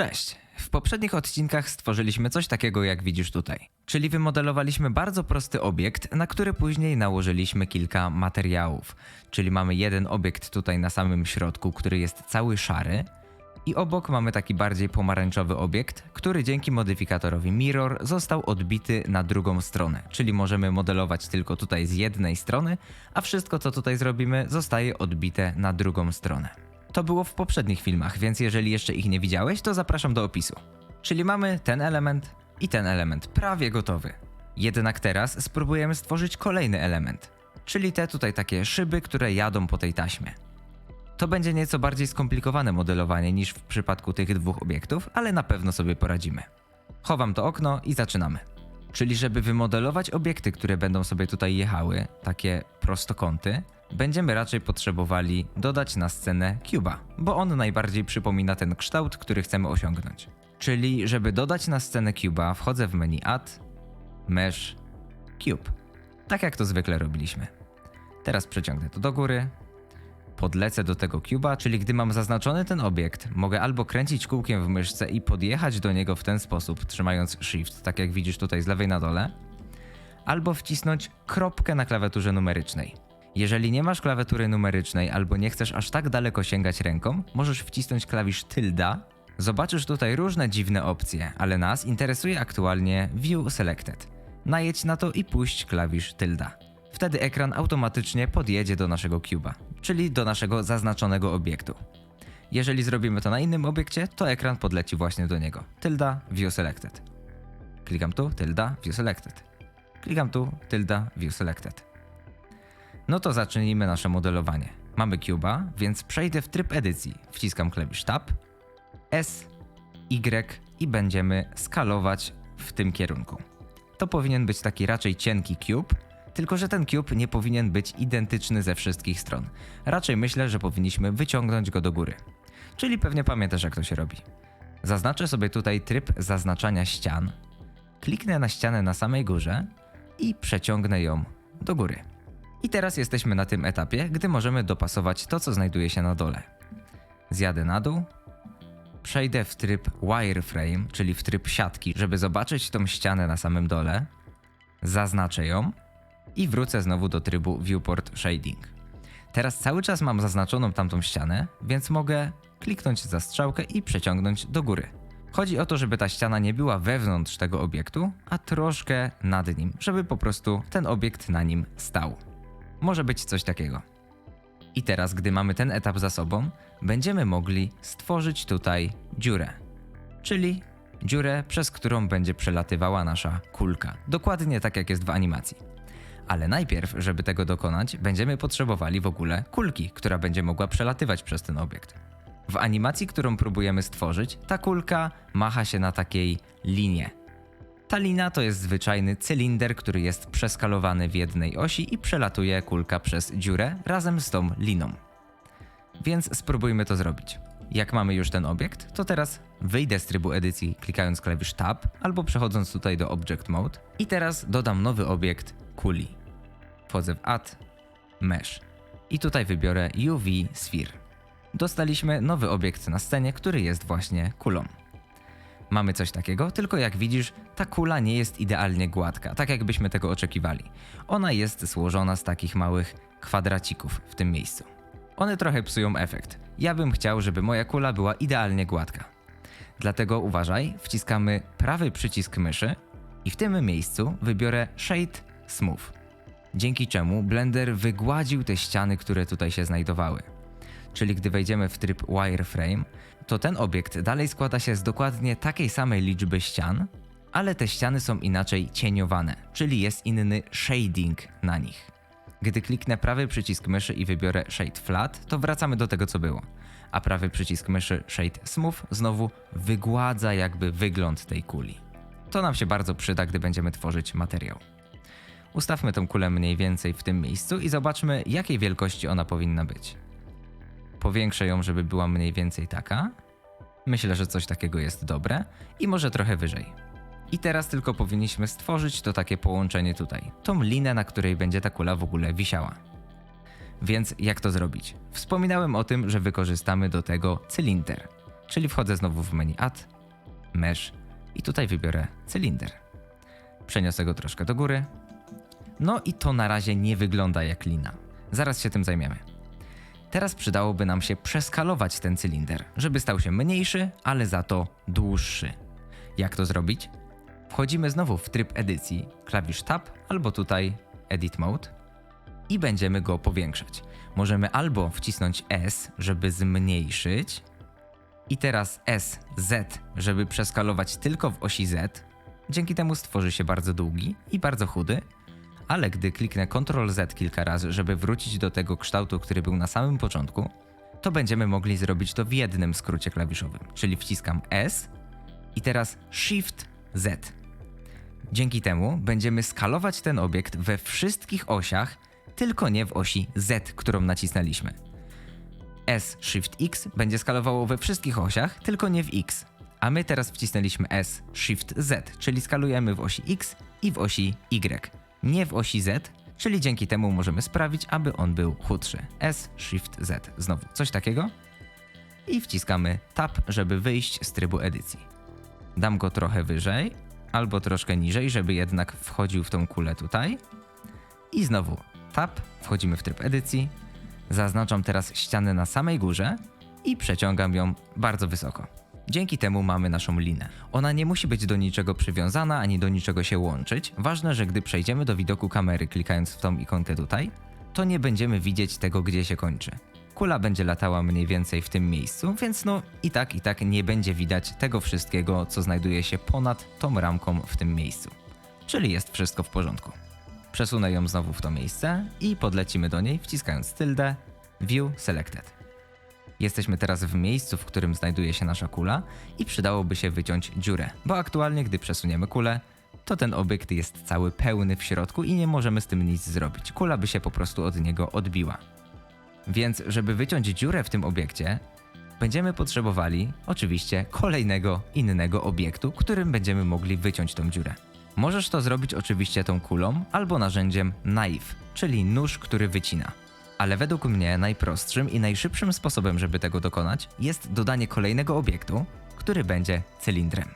Cześć! W poprzednich odcinkach stworzyliśmy coś takiego, jak widzisz tutaj. Czyli wymodelowaliśmy bardzo prosty obiekt, na który później nałożyliśmy kilka materiałów. Czyli mamy jeden obiekt tutaj na samym środku, który jest cały szary. I obok mamy taki bardziej pomarańczowy obiekt, który dzięki modyfikatorowi Mirror został odbity na drugą stronę. Czyli możemy modelować tylko tutaj z jednej strony, a wszystko co tutaj zrobimy zostaje odbite na drugą stronę. To było w poprzednich filmach, więc jeżeli jeszcze ich nie widziałeś, to zapraszam do opisu. Czyli mamy ten element i ten element prawie gotowy. Jednak teraz spróbujemy stworzyć kolejny element, czyli te tutaj takie szyby, które jadą po tej taśmie. To będzie nieco bardziej skomplikowane modelowanie niż w przypadku tych dwóch obiektów, ale na pewno sobie poradzimy. Chowam to okno i zaczynamy. Czyli żeby wymodelować obiekty, które będą sobie tutaj jechały, takie prostokąty, będziemy raczej potrzebowali dodać na scenę cuba, bo on najbardziej przypomina ten kształt, który chcemy osiągnąć. Czyli żeby dodać na scenę cuba, wchodzę w menu Add, Mesh, Cube. Tak jak to zwykle robiliśmy. Teraz przeciągnę to do góry, podlecę do tego cuba, czyli gdy mam zaznaczony ten obiekt, mogę albo kręcić kółkiem w myszce i podjechać do niego w ten sposób, trzymając Shift, tak jak widzisz tutaj z lewej na dole, albo wcisnąć kropkę na klawiaturze numerycznej. Jeżeli nie masz klawiatury numerycznej albo nie chcesz aż tak daleko sięgać ręką, możesz wcisnąć klawisz tylda. Zobaczysz tutaj różne dziwne opcje, ale nas interesuje aktualnie View Selected. Najedź na to i puść klawisz tylda. Wtedy ekran automatycznie podjedzie do naszego cuba, czyli do naszego zaznaczonego obiektu. Jeżeli zrobimy to na innym obiekcie, to ekran podleci właśnie do niego. Tylda View Selected. Klikam tu, tylda View Selected. Klikam tu, tylda View Selected. No to zacznijmy nasze modelowanie. Mamy cuba, więc przejdę w tryb edycji. Wciskam klawisz Tab, S, Y i będziemy skalować w tym kierunku. To powinien być taki raczej cienki cube, tylko że ten cube nie powinien być identyczny ze wszystkich stron. Raczej myślę, że powinniśmy wyciągnąć go do góry. Czyli pewnie pamiętasz jak to się robi. Zaznaczę sobie tutaj tryb zaznaczania ścian, kliknę na ścianę na samej górze i przeciągnę ją do góry. I teraz jesteśmy na tym etapie, gdy możemy dopasować to, co znajduje się na dole. Zjadę na dół, przejdę w tryb wireframe, czyli w tryb siatki, żeby zobaczyć tą ścianę na samym dole, zaznaczę ją i wrócę znowu do trybu viewport shading. Teraz cały czas mam zaznaczoną tamtą ścianę, więc mogę kliknąć za strzałkę i przeciągnąć do góry. Chodzi o to, żeby ta ściana nie była wewnątrz tego obiektu, a troszkę nad nim, żeby po prostu ten obiekt na nim stał. Może być coś takiego. I teraz, gdy mamy ten etap za sobą, będziemy mogli stworzyć tutaj dziurę. Czyli dziurę, przez którą będzie przelatywała nasza kulka. Dokładnie tak jak jest w animacji. Ale najpierw, żeby tego dokonać, będziemy potrzebowali w ogóle kulki, która będzie mogła przelatywać przez ten obiekt. W animacji, którą próbujemy stworzyć, ta kulka macha się na takiej linie. Ta lina to jest zwyczajny cylinder, który jest przeskalowany w jednej osi i przelatuje kulka przez dziurę razem z tą liną. Więc spróbujmy to zrobić. Jak mamy już ten obiekt, to teraz wyjdę z trybu edycji klikając klawisz Tab albo przechodząc tutaj do Object Mode i teraz dodam nowy obiekt kuli. Wchodzę w Add, Mesh i tutaj wybiorę UV Sphere. Dostaliśmy nowy obiekt na scenie, który jest właśnie kulą. Mamy coś takiego, tylko jak widzisz, ta kula nie jest idealnie gładka, tak jakbyśmy tego oczekiwali. Ona jest złożona z takich małych kwadracików w tym miejscu. One trochę psują efekt. Ja bym chciał, żeby moja kula była idealnie gładka. Dlatego uważaj, wciskamy prawy przycisk myszy i w tym miejscu wybiorę Shade Smooth. Dzięki czemu Blender wygładził te ściany, które tutaj się znajdowały. Czyli gdy wejdziemy w tryb wireframe, to ten obiekt dalej składa się z dokładnie takiej samej liczby ścian, ale te ściany są inaczej cieniowane, czyli jest inny shading na nich. Gdy kliknę prawy przycisk myszy i wybiorę Shade Flat, to wracamy do tego co było, a prawy przycisk myszy Shade Smooth znowu wygładza jakby wygląd tej kuli. To nam się bardzo przyda, gdy będziemy tworzyć materiał. Ustawmy tą kulę mniej więcej w tym miejscu i zobaczmy, jakiej wielkości ona powinna być. Powiększę ją, żeby była mniej więcej taka. Myślę, że coś takiego jest dobre i może trochę wyżej. I teraz tylko powinniśmy stworzyć to takie połączenie tutaj, tą linę, na której będzie ta kula w ogóle wisiała. Więc jak to zrobić? Wspominałem o tym, że wykorzystamy do tego cylinder, Czyli wchodzę znowu w menu Add, Mesh i tutaj wybiorę cylinder. Przeniosę go troszkę do góry. No i to na razie nie wygląda jak lina. Zaraz się tym zajmiemy. Teraz przydałoby nam się przeskalować ten cylinder, żeby stał się mniejszy, ale za to dłuższy. Jak to zrobić? Wchodzimy znowu w tryb edycji, klawisz Tab albo tutaj Edit Mode i będziemy go powiększać. Możemy albo wcisnąć S, żeby zmniejszyć i teraz S, Z, żeby przeskalować tylko w osi Z. Dzięki temu stworzy się bardzo długi i bardzo chudy, ale gdy kliknę Ctrl Z kilka razy, żeby wrócić do tego kształtu, który był na samym początku, to będziemy mogli zrobić to w jednym skrócie klawiszowym, czyli wciskam S i teraz Shift Z. Dzięki temu będziemy skalować ten obiekt we wszystkich osiach, tylko nie w osi Z, którą nacisnęliśmy. S Shift X będzie skalowało we wszystkich osiach, tylko nie w X. A my teraz wcisnęliśmy S Shift Z, czyli skalujemy w osi X i w osi Y. Nie w osi Z, czyli dzięki temu możemy sprawić, aby on był chudszy. S Shift Z. Znowu coś takiego. I wciskamy Tab, żeby wyjść z trybu edycji. Dam go trochę wyżej, albo troszkę niżej, żeby jednak wchodził w tą kulę tutaj. I znowu Tab, wchodzimy w tryb edycji. Zaznaczam teraz ścianę na samej górze i przeciągam ją bardzo wysoko. Dzięki temu mamy naszą linę. Ona nie musi być do niczego przywiązana ani do niczego się łączyć. Ważne, że gdy przejdziemy do widoku kamery klikając w tą ikonkę tutaj, to nie będziemy widzieć tego, gdzie się kończy. Kula będzie latała mniej więcej w tym miejscu, więc no i tak i tak nie będzie widać tego wszystkiego, co znajduje się ponad tą ramką w tym miejscu. Czyli jest wszystko w porządku. Przesunę ją znowu w to miejsce i podlecimy do niej wciskając tyldę View Selected. Jesteśmy teraz w miejscu, w którym znajduje się nasza kula i przydałoby się wyciąć dziurę, bo aktualnie gdy przesuniemy kulę, to ten obiekt jest cały pełny w środku i nie możemy z tym nic zrobić. Kula by się po prostu od niego odbiła. Więc żeby wyciąć dziurę w tym obiekcie, będziemy potrzebowali oczywiście kolejnego innego obiektu, którym będziemy mogli wyciąć tą dziurę. Możesz to zrobić oczywiście tą kulą albo narzędziem knife, czyli nóż, który wycina. Ale według mnie najprostszym i najszybszym sposobem, żeby tego dokonać, jest dodanie kolejnego obiektu, który będzie cylindrem.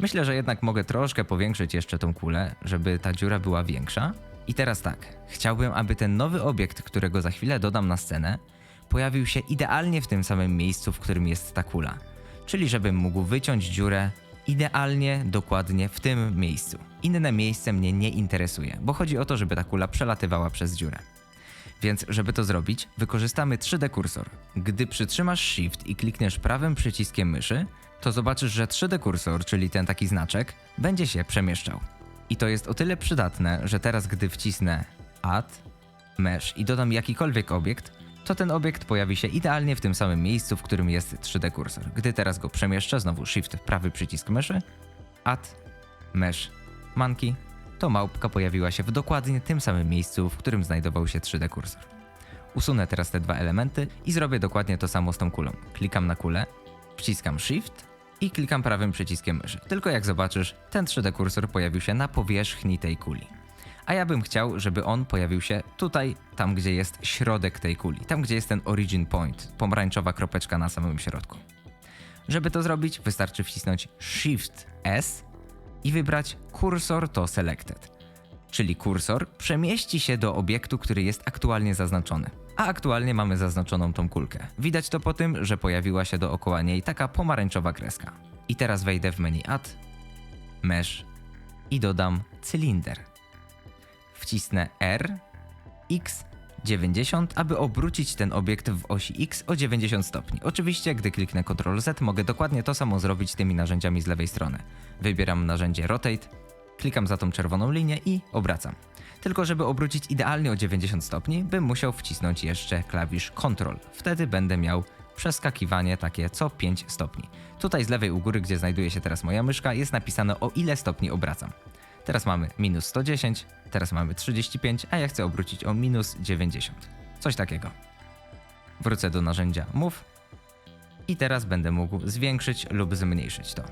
Myślę, że jednak mogę troszkę powiększyć jeszcze tą kulę, żeby ta dziura była większa. I teraz tak, chciałbym, aby ten nowy obiekt, którego za chwilę dodam na scenę, pojawił się idealnie w tym samym miejscu, w którym jest ta kula. Czyli żebym mógł wyciąć dziurę idealnie, dokładnie w tym miejscu. Inne miejsce mnie nie interesuje, bo chodzi o to, żeby ta kula przelatywała przez dziurę. Więc żeby to zrobić, wykorzystamy 3D kursor. Gdy przytrzymasz Shift i klikniesz prawym przyciskiem myszy, to zobaczysz, że 3D kursor, czyli ten taki znaczek, będzie się przemieszczał. I to jest o tyle przydatne, że teraz gdy wcisnę Add, Mesh i dodam jakikolwiek obiekt, to ten obiekt pojawi się idealnie w tym samym miejscu, w którym jest 3D kursor. Gdy teraz go przemieszczę, znowu Shift prawy przycisk myszy, Add, Mesh, Monkey, to małpka pojawiła się w dokładnie tym samym miejscu, w którym znajdował się 3D kursor. Usunę teraz te dwa elementy i zrobię dokładnie to samo z tą kulą. Klikam na kulę, wciskam Shift i klikam prawym przyciskiem myszy. Tylko jak zobaczysz, ten 3D kursor pojawił się na powierzchni tej kuli. A ja bym chciał, żeby on pojawił się tutaj, tam gdzie jest środek tej kuli, tam gdzie jest ten origin point, pomarańczowa kropeczka na samym środku. Żeby to zrobić, wystarczy wcisnąć Shift S i wybrać kursor to selected. Czyli kursor przemieści się do obiektu, który jest aktualnie zaznaczony. A aktualnie mamy zaznaczoną tą kulkę. Widać to po tym, że pojawiła się dookoła niej taka pomarańczowa kreska. I teraz wejdę w menu Add, Mesh i dodam cylinder. Wcisnę R, X, 90, aby obrócić ten obiekt w osi X o 90 stopni. Oczywiście, gdy kliknę Ctrl Z, mogę dokładnie to samo zrobić tymi narzędziami z lewej strony. Wybieram narzędzie Rotate, klikam za tą czerwoną linię i obracam. Tylko żeby obrócić idealnie o 90 stopni, bym musiał wcisnąć jeszcze klawisz Ctrl. Wtedy będę miał przeskakiwanie takie co 5 stopni. Tutaj z lewej u góry, gdzie znajduje się teraz moja myszka, jest napisane o ile stopni obracam. Teraz mamy minus 110, teraz mamy 35, a ja chcę obrócić o minus 90. Coś takiego. Wrócę do narzędzia Move i teraz będę mógł zwiększyć lub zmniejszyć to.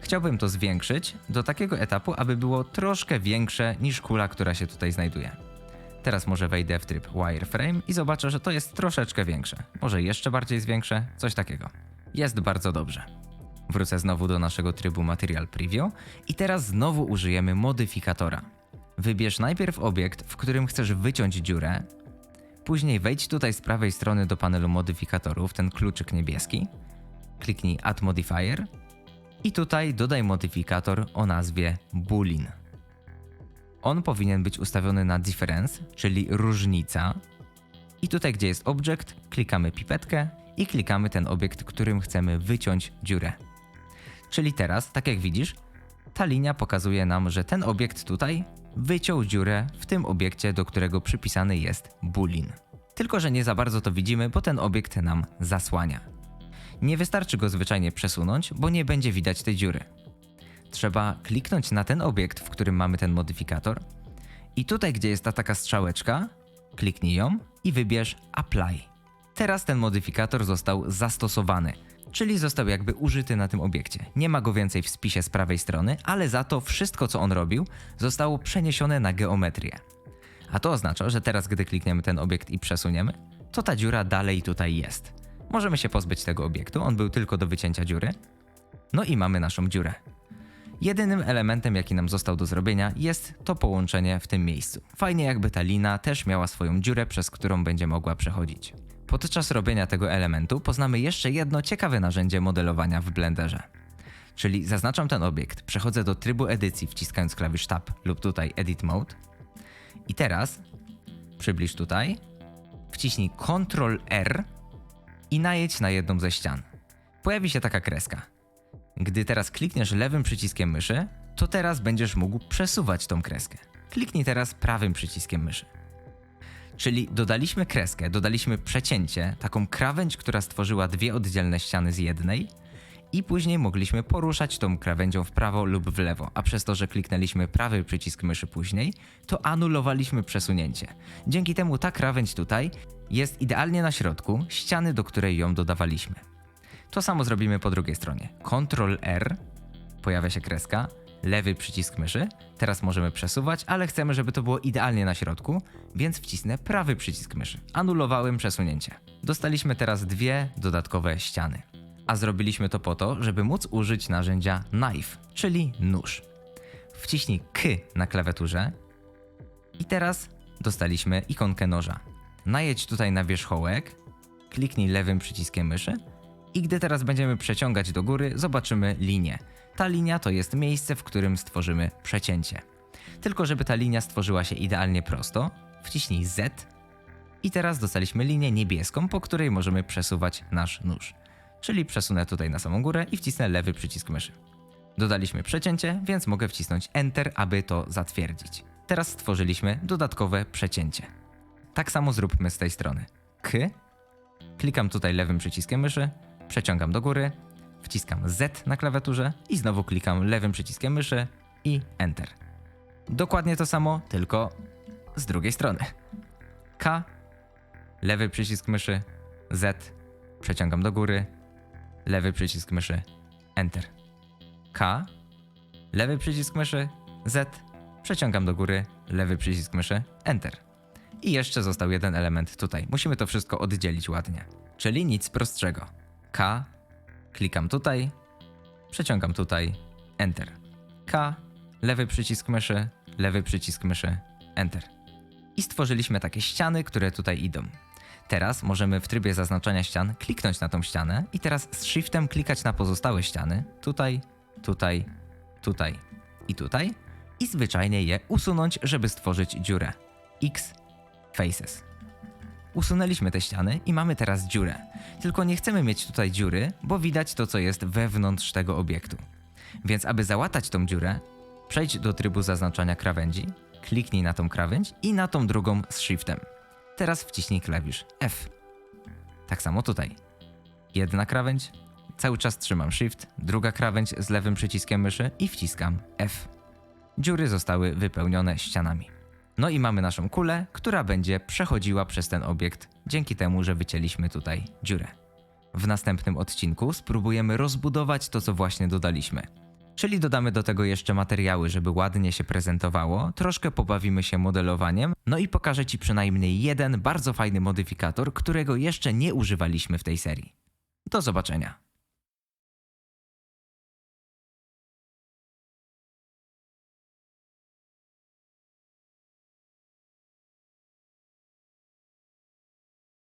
Chciałbym to zwiększyć do takiego etapu, aby było troszkę większe niż kula, która się tutaj znajduje. Teraz może wejdę w tryb wireframe i zobaczę, że to jest troszeczkę większe. Może jeszcze bardziej zwiększę, coś takiego. Jest bardzo dobrze. Wrócę znowu do naszego trybu Material Preview i teraz znowu użyjemy modyfikatora. Wybierz najpierw obiekt, w którym chcesz wyciąć dziurę, później wejdź tutaj z prawej strony do panelu modyfikatorów, ten kluczyk niebieski, kliknij Add Modifier i tutaj dodaj modyfikator o nazwie Boolean. On powinien być ustawiony na difference, czyli różnica. I tutaj, gdzie jest object, klikamy pipetkę i klikamy ten obiekt, którym chcemy wyciąć dziurę. Czyli teraz, tak jak widzisz, ta linia pokazuje nam, że ten obiekt tutaj wyciął dziurę w tym obiekcie, do którego przypisany jest boolean. Tylko, że nie za bardzo to widzimy, bo ten obiekt nam zasłania. Nie wystarczy go zwyczajnie przesunąć, bo nie będzie widać tej dziury. Trzeba kliknąć na ten obiekt, w którym mamy ten modyfikator i tutaj, gdzie jest ta taka strzałeczka, kliknij ją i wybierz Apply. Teraz ten modyfikator został zastosowany, czyli został jakby użyty na tym obiekcie. Nie ma go więcej w spisie z prawej strony, ale za to wszystko, co on robił, zostało przeniesione na geometrię. A to oznacza, że teraz, gdy klikniemy ten obiekt i przesuniemy, to ta dziura dalej tutaj jest. Możemy się pozbyć tego obiektu, on był tylko do wycięcia dziury. No i mamy naszą dziurę. Jedynym elementem, jaki nam został do zrobienia, jest to połączenie w tym miejscu. Fajnie, jakby ta lina też miała swoją dziurę, przez którą będzie mogła przechodzić. Podczas robienia tego elementu poznamy jeszcze jedno ciekawe narzędzie modelowania w Blenderze. Czyli zaznaczam ten obiekt, przechodzę do trybu edycji wciskając klawisz Tab lub tutaj Edit Mode. I teraz przybliż tutaj, wciśnij Ctrl R i najedź na jedną ze ścian. Pojawi się taka kreska. Gdy teraz klikniesz lewym przyciskiem myszy, to teraz będziesz mógł przesuwać tą kreskę. Kliknij teraz prawym przyciskiem myszy. Czyli dodaliśmy kreskę, dodaliśmy przecięcie, taką krawędź, która stworzyła dwie oddzielne ściany z jednej, i później mogliśmy poruszać tą krawędzią w prawo lub w lewo, a przez to, że kliknęliśmy prawy przycisk myszy później, to anulowaliśmy przesunięcie. Dzięki temu ta krawędź tutaj jest idealnie na środku ściany, do której ją dodawaliśmy. To samo zrobimy po drugiej stronie. Ctrl R, pojawia się kreska, lewy przycisk myszy. Teraz możemy przesuwać, ale chcemy, żeby to było idealnie na środku, więc wcisnę prawy przycisk myszy. Anulowałem przesunięcie. Dostaliśmy teraz dwie dodatkowe ściany. A zrobiliśmy to po to, żeby móc użyć narzędzia knife, czyli nóż. Wciśnij K na klawiaturze i teraz dostaliśmy ikonkę noża. Najedź tutaj na wierzchołek, kliknij lewym przyciskiem myszy i gdy teraz będziemy przeciągać do góry, zobaczymy linię. Ta linia to jest miejsce, w którym stworzymy przecięcie. Tylko żeby ta linia stworzyła się idealnie prosto, wciśnij Z i teraz dostaliśmy linię niebieską, po której możemy przesuwać nasz nóż. Czyli przesunę tutaj na samą górę i wcisnę lewy przycisk myszy. Dodaliśmy przecięcie, więc mogę wcisnąć Enter, aby to zatwierdzić. Teraz stworzyliśmy dodatkowe przecięcie. Tak samo zróbmy z tej strony. K, klikam tutaj lewym przyciskiem myszy, przeciągam do góry, wciskam Z na klawiaturze i znowu klikam lewym przyciskiem myszy i Enter. Dokładnie to samo, tylko z drugiej strony. K, lewy przycisk myszy, Z, przeciągam do góry, lewy przycisk myszy, Enter. K, lewy przycisk myszy, Z, przeciągam do góry, lewy przycisk myszy, Enter. I jeszcze został jeden element tutaj. Musimy to wszystko oddzielić ładnie. Czyli nic prostszego. K, klikam tutaj, przeciągam tutaj, Enter. K, lewy przycisk myszy, lewy przycisk myszy, Enter. I stworzyliśmy takie ściany, które tutaj idą. Teraz możemy w trybie zaznaczania ścian kliknąć na tą ścianę i teraz z shiftem klikać na pozostałe ściany, tutaj, tutaj, tutaj i tutaj i zwyczajnie je usunąć, żeby stworzyć dziurę. X faces. Usunęliśmy te ściany i mamy teraz dziurę. Tylko nie chcemy mieć tutaj dziury, bo widać to, co jest wewnątrz tego obiektu. Więc aby załatać tą dziurę, przejdź do trybu zaznaczania krawędzi, kliknij na tą krawędź i na tą drugą z shiftem. Teraz wciśnij klawisz F. Tak samo tutaj. Jedna krawędź, cały czas trzymam shift, druga krawędź z lewym przyciskiem myszy i wciskam F. Dziury zostały wypełnione ścianami. No i mamy naszą kulę, która będzie przechodziła przez ten obiekt dzięki temu, że wycięliśmy tutaj dziurę. W następnym odcinku spróbujemy rozbudować to, co właśnie dodaliśmy. Czyli dodamy do tego jeszcze materiały, żeby ładnie się prezentowało, troszkę pobawimy się modelowaniem, no i pokażę Ci przynajmniej jeden bardzo fajny modyfikator, którego jeszcze nie używaliśmy w tej serii. Do zobaczenia.